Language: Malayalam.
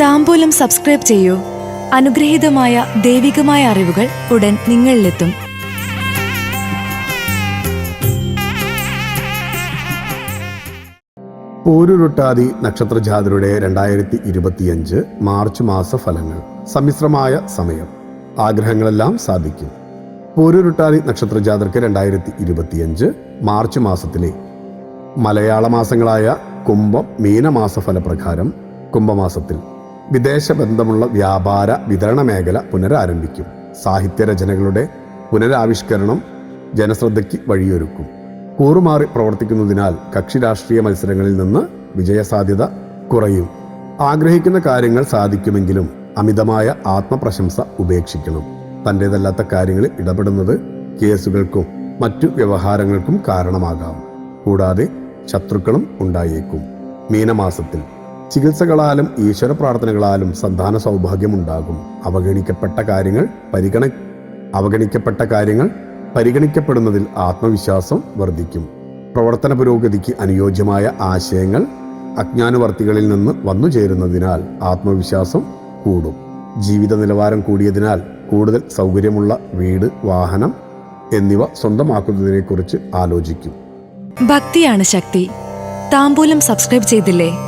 താമ്പൂലം സബ്സ്ക്രൈബ് ചെയ്യൂ. അനുഗ്രഹീതമായ ദൈവികമായ അറിവുകൾ ഉടൻ നിങ്ങളിലെത്തും. പൂരുരുട്ടാതി നക്ഷത്രജാതരുടെ രണ്ടായിരത്തി ഇരുപത്തിയഞ്ച് മാർച്ച് മാസ ഫലങ്ങൾ സമ്മിശ്രമായ സമയം. ആഗ്രഹങ്ങളെല്ലാം സാധിക്കും. പൂരുരുട്ടാതി നക്ഷത്രജാതർക്ക് രണ്ടായിരത്തി ഇരുപത്തിയഞ്ച് മാർച്ച് മാസത്തിലെ മലയാള മാസങ്ങളായ കുംഭം മീനമാസ ഫലപ്രകാരം കുംഭമാസത്തിൽ. വിദേശ ബന്ധമുള്ള വ്യാപാര വിതരണ മേഖല പുനരാരംഭിക്കും. സാഹിത്യരചനകളുടെ പുനരാവിഷ്കരണം ജനശ്രദ്ധയ്ക്ക് വഴിയൊരുക്കും. കൂറുമാറി പ്രവർത്തിക്കുന്നതിനാൽ കക്ഷി രാഷ്ട്രീയ മത്സരങ്ങളിൽ നിന്ന് വിജയസാധ്യത കുറയും. ആഗ്രഹിക്കുന്ന കാര്യങ്ങൾ സാധിക്കുമെങ്കിലും അമിതമായ ആത്മപ്രശംസ ഉപേക്ഷിക്കണം. തന്റേതല്ലാത്ത കാര്യങ്ങളിൽ ഇടപെടുന്നത് കേസുകൾക്കും മറ്റു വ്യവഹാരങ്ങൾക്കും കാരണമാകാം. കൂടാതെ ശത്രുക്കളും ഉണ്ടായേക്കും. മീനമാസത്തിൽ ചികിത്സകളാലും ഈശ്വര പ്രാർത്ഥനകളാലും സന്താന സൗഭാഗ്യമുണ്ടാകും. അവഗണിക്കപ്പെട്ട കാര്യങ്ങൾ പരിഗണ അവഗണിക്കപ്പെട്ട കാര്യങ്ങൾ പരിഗണിക്കപ്പെടുന്നതിൽ ആത്മവിശ്വാസം വർദ്ധിക്കും. പ്രവർത്തന പുരോഗതിക്ക് അനുയോജ്യമായ ആശയങ്ങൾ അജ്ഞാനവർത്തികളിൽ നിന്ന് വന്നു ചേരുന്നതിനാൽ ആത്മവിശ്വാസം കൂടും. ജീവിത നിലവാരം കൂടിയതിനാൽ കൂടുതൽ സൗകര്യമുള്ള വീട് വാഹനം എന്നിവ സ്വന്തമാക്കുന്നതിനെക്കുറിച്ച് ആലോചിക്കും. ഭക്തിയാണ് ശക്തി. താമ്പൂലം സബ്സ്ക്രൈബ് ചെയ്തില്ലേ?